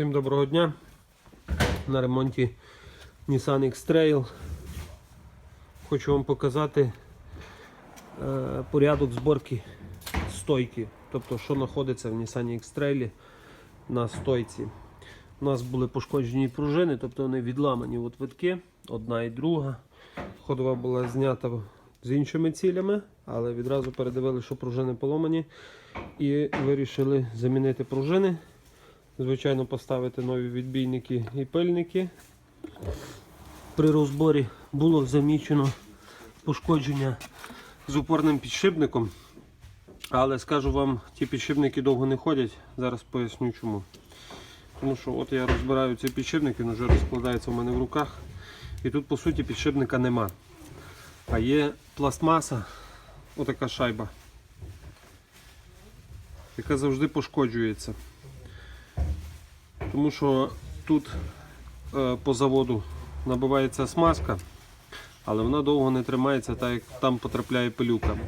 Всім доброго дня. На ремонті Nissan X-Trail. Хочу вам показати е, порядок зборки стойки. Тобто, що знаходиться в Nissan X-Trail на стойці. У нас були пошкоджені пружини, тобто вони відламані от витки, одна і друга. Ходова була знята з іншими цілями, але відразу передивили, що пружини поломані. І вирішили замінити пружини. Звичайно, поставити нові відбійники і пильники. При розборі було замічено пошкодження з упорним підшипником. Але скажу вам, ті підшипники довго не ходять. Зараз поясню чому. Тому що от я розбираю цей підшипник, він вже розкладається у мене в руках. І тут по суті підшипника нема. А є пластмаса, отака шайба, яка завжди пошкоджується. Тому що тут е, по заводу набивається смазка, але вона довго не тримається, так як там потрапляє пилюка.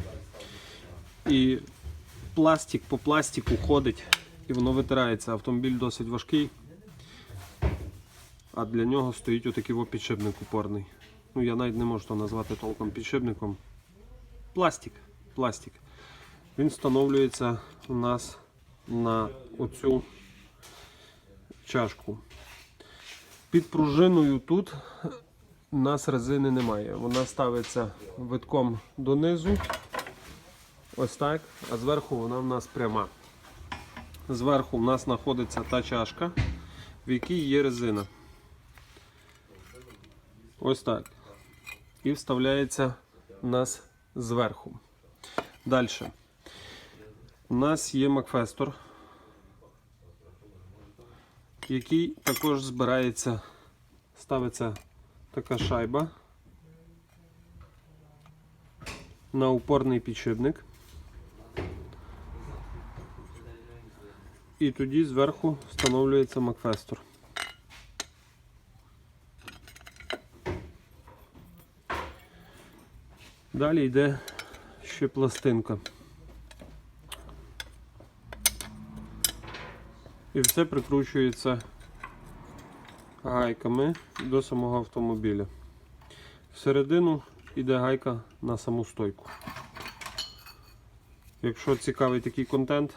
І пластик по пластику ходить і воно витирається. Автомобіль досить важкий, а для нього стоїть отакий підшипник упорний. Ну я навіть не можу то назвати толком підшипником. Пластик. Пластик. Він встановлюється у нас на оцю чашку. Під пружиною тут у нас резини немає. Вона ставиться витком донизу. Ось так, а зверху вона в нас пряма. Зверху в нас знаходиться та чашка, в якій є резина. Ось так. І вставляється у нас зверху. Далі. У нас є Макфестор, який також збирається, ставиться така шайба на упорний підшипник. І тоді зверху встановлюється Макфестор. Далі йде ще пластинка. І все прикручується гайками до самого автомобіля. Всередину йде гайка на саму стойку. Якщо цікавий такий контент,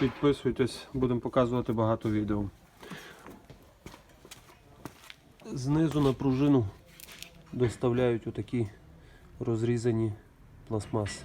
підписуйтесь, будемо показувати багато відео. Знизу на пружину доставляють отакі розрізані пластмаси.